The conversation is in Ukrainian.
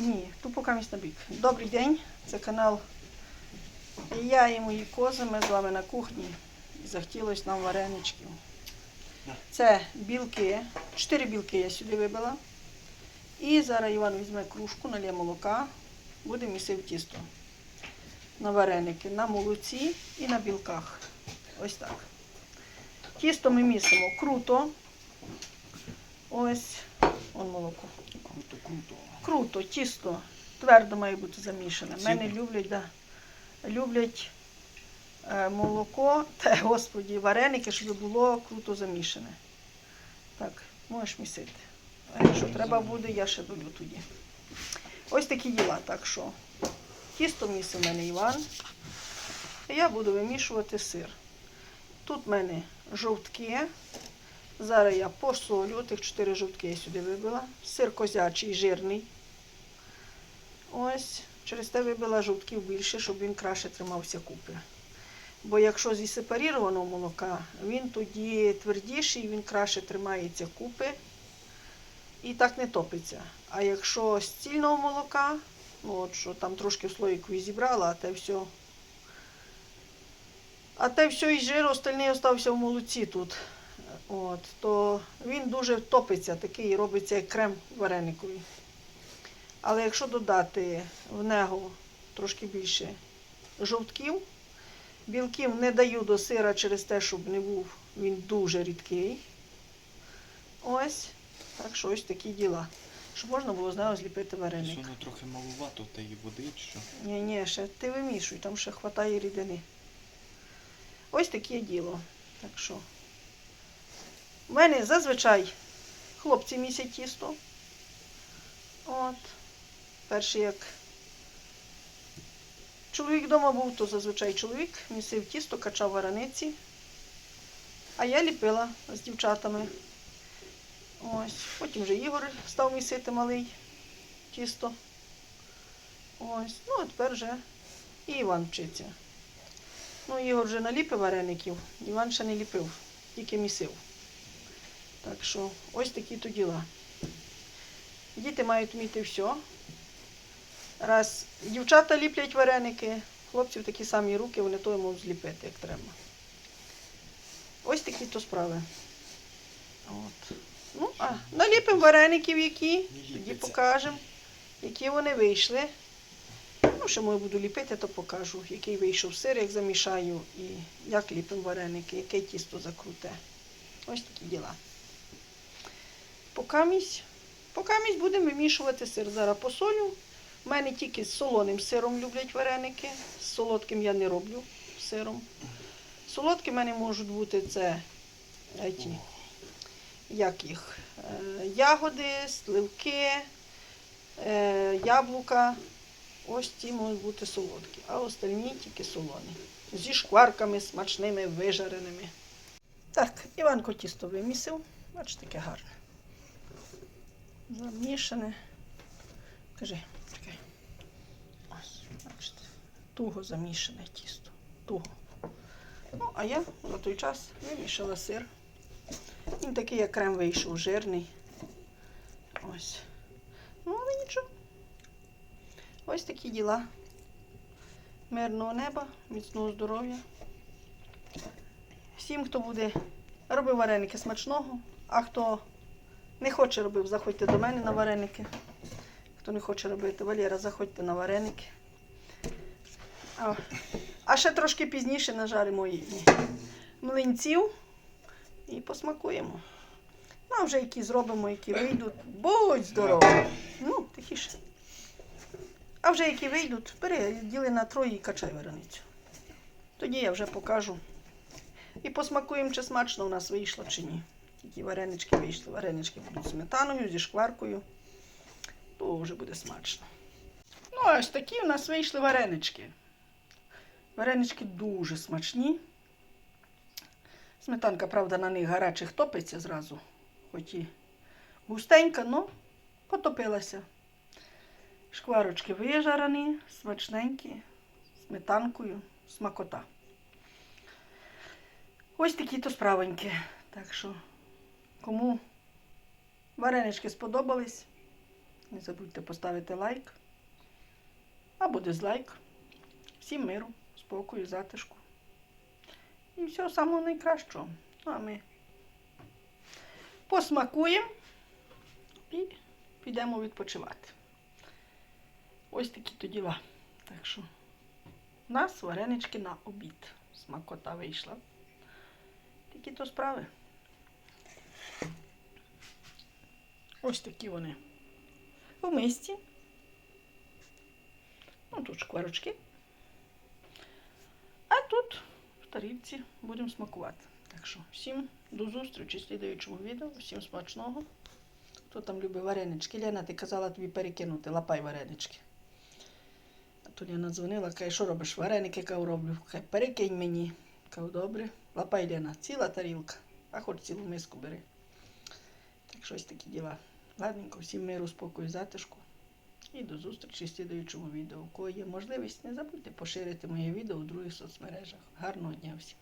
Ні, ту поки місць на бік. Добрий день, це канал. І я і мої кози, ми з вами на кухні. І захотілося нам вареничків. Це білки, чотири білки я сюди вибила. І зараз Іван візьме кружку, налє молока, буде місив тісто. На вареники, на молоці і на білках. Ось так. Тісто ми місимо круто. Ось, он молоко. Круто, круто. Круто, тісто твердо має бути замішане. Мене люблять, да, люблять е, молоко та, господі, вареники, щоб було круто замішане. Так, можеш місити. А якщо треба буде, я ще долю тоді. Ось такі діла. Так що тісто місив в мене Іван. Я буду вимішувати сир. Тут в мене жовтки. Зараз я посолю, тих чотири жовтки я сюди вибила. Сир козячий, жирний. Ось, через те вибила жовтків більше, щоб він краще тримався купи. Бо якщо зі сепарірованого молока, він тоді твердіший, він краще тримається купи і так не топиться. А якщо з цільного молока, ну от що там трошки в слоїку і зібрала, а те все. А те все із жиру, остальний остався в молоці тут. От, то він дуже топиться, такий робиться як крем варениковий. Але якщо додати в нього трошки більше жовтків, білків не даю до сира через те, щоб не був він дуже рідкий. Ось, так що ось такі діла. Щоб можна було з нього зліпити вареник. Воно трохи малувато, та й води, чи що? Ні, ні, ще ти вимішуй, там ще хватає рідини. Ось таке діло. Так що. У мене зазвичай хлопці місять тісто. От. Перший як чоловік вдома був, то зазвичай чоловік місив тісто, качав вараниці. А я ліпила з дівчатами. Ось. Потім вже Ігор став місити малий тісто. Ось, ну а тепер вже і Іван вчиться. Ну, Ігор вже наліпив вареників, Іван ще не ліпив, тільки місив. Так що ось такі то діла. Діти мають вміти все. Раз дівчата ліплять вареники, хлопців такі самі руки, вони то можуть зліпити, як треба. Ось такі то справи. От. Ну, а наліпимо вареників які, тоді покажемо, які вони вийшли. Ну, що я буду ліпити, то покажу, який вийшов сир, як замішаю і як ліпимо вареники, яке тісто закруте. Ось такі діла. Покамість, покамість будемо вимішувати сир. Зараз посолю. У мене тільки з солоним сиром люблять вареники. З солодким я не роблю сиром. Солодкі в мене можуть бути це ті, як їх, е, ягоди, сливки, е, яблука. Ось ці можуть бути солодкі, а остальні тільки солоні. Зі шкварками смачними, вижареними. Так, Іванко тісто вимісив. Бачите, таке гарне. Замішане. Кажи, чекай. Ось, бачите. Туго замішане тісто. Туго. Ну, а я за той час вимішала сир. Він такий, як крем вийшов, жирний. Ось. Ну, але нічого. Ось такі діла. Мирного неба, міцного здоров'я. Всім, хто буде робив вареники смачного, а хто не хоче робив, заходьте до мене на вареники. Хто не хоче робити, Валера, заходьте на вареники. А, а ще трошки пізніше нажаримо і млинців і посмакуємо. Ну, а вже які зробимо, які вийдуть. Будь здорові! Ну, тихіше. А вже які вийдуть, бери, діли на троє і качай вареницю. Тоді я вже покажу. І посмакуємо, чи смачно у нас вийшло, чи ні. Які варенички вийшли. Варенички будуть сметаною, зі шкваркою. То вже буде смачно. Ну, ось такі у нас вийшли варенички. Варенички дуже смачні. Сметанка, правда, на них гарячих топиться зразу. Хоч і густенька, але потопилася. Шкварочки вижарені, смачненькі, сметанкою, смакота. Ось такі то справенькі. Так що, кому варенички сподобались, Не забудьте поставити лайк або дизлайк. Всім миру, спокою, затишку. І всього самого найкращого. Ну, а ми посмакуємо і підемо відпочивати. Ось такі то діла. Так що у нас варенички на обід. Смакота вийшла. Такі то справи. Ось такі вони. В мисці. Ну, тут шкварочки. А тут в тарілці будемо смакувати. Так що всім до зустрічі в слідуючому відео. Всім смачного. Хто там любить варенички? Лена, ти казала тобі перекинути, лапай варенички. А то Лена дзвонила, каже, що робиш? Вареники кав роблю. Каже, перекинь мені. Кажу, добре. Лапай Лена, ціла тарілка, а хоч цілу миску бери. Так що ось такі діла. Ладненько, всім миру, спокою, затишку. І до зустрічі в слідуючому відео. У кого є можливість, не забудьте поширити моє відео у других соцмережах. Гарного дня всім!